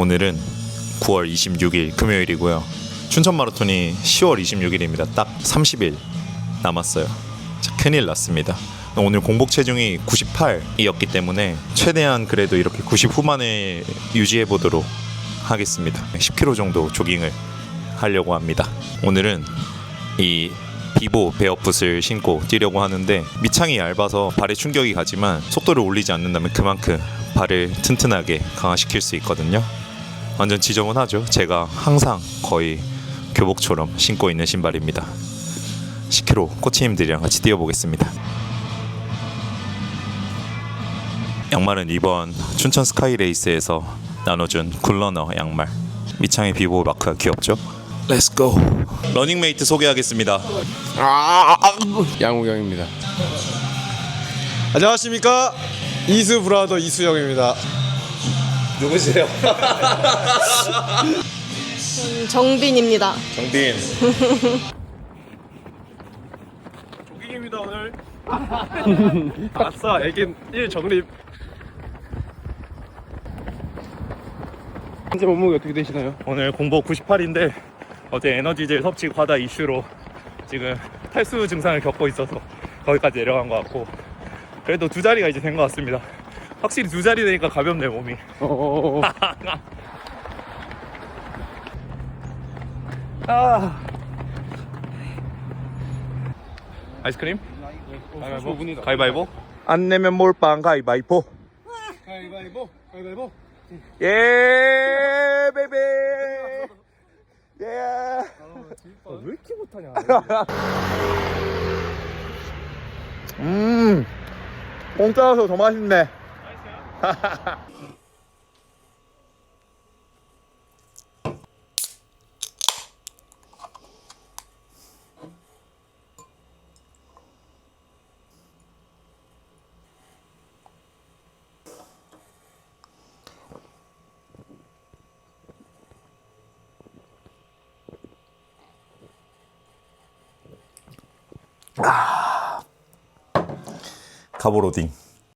오늘은 9월 26일 금요일이고요. 춘천 마라톤이 10월 26일입니다. 딱 30일 남았어요. 자, 큰일 났습니다. 오늘 공복 체중이 98이었기 때문에 최대한 그래도 이렇게 90 후반에 유지해 보도록 하겠습니다. 10km 정도 조깅을 하려고 합니다. 오늘은 이 비보 베어풋을 신고 뛰려고 하는데 밑창이 얇아서 발에 충격이 가지만 속도를 올리지 않는다면 그만큼 발을 튼튼하게 강화시킬 수 있거든요. 완전 지저분하죠. 제가 항상 거의 교복처럼 신고 있는 신발입니다. 10km 코치님들이랑 같이 뛰어보겠습니다. 양말은 이번 춘천 스카이 레이스에서 나눠준 굴러너 양말. 밑창의 비보 마크가 귀엽죠? Let's go. 러닝메이트 소개하겠습니다. 양우경입니다. 안녕하십니까 이수 브라더 이수영입니다. 누구세요? 정빈입니다. 정빈. 조깅입니다 오늘. 아싸 애긴 1 정립. 현재 몸무게 어떻게 되시나요? 오늘 공복 98인데 어제 에너지젤 섭취 과다 이슈로 지금 탈수 증상을 겪고 있어서 거기까지 내려간 것 같고 그래도 두 자리가 이제 된 것 같습니다. 확실히 두 자리 되니까 가볍네 몸이. 어어어. 아. 아이스크림? 가위바위보. 가위바위보? 안 내면 몰빵 가위바위보. 가위바위보. 가위바위보. 예, 베이비. 예. 왜 이렇게 못하냐? 음. 공짜라서 더 맛있네. 가보로딩.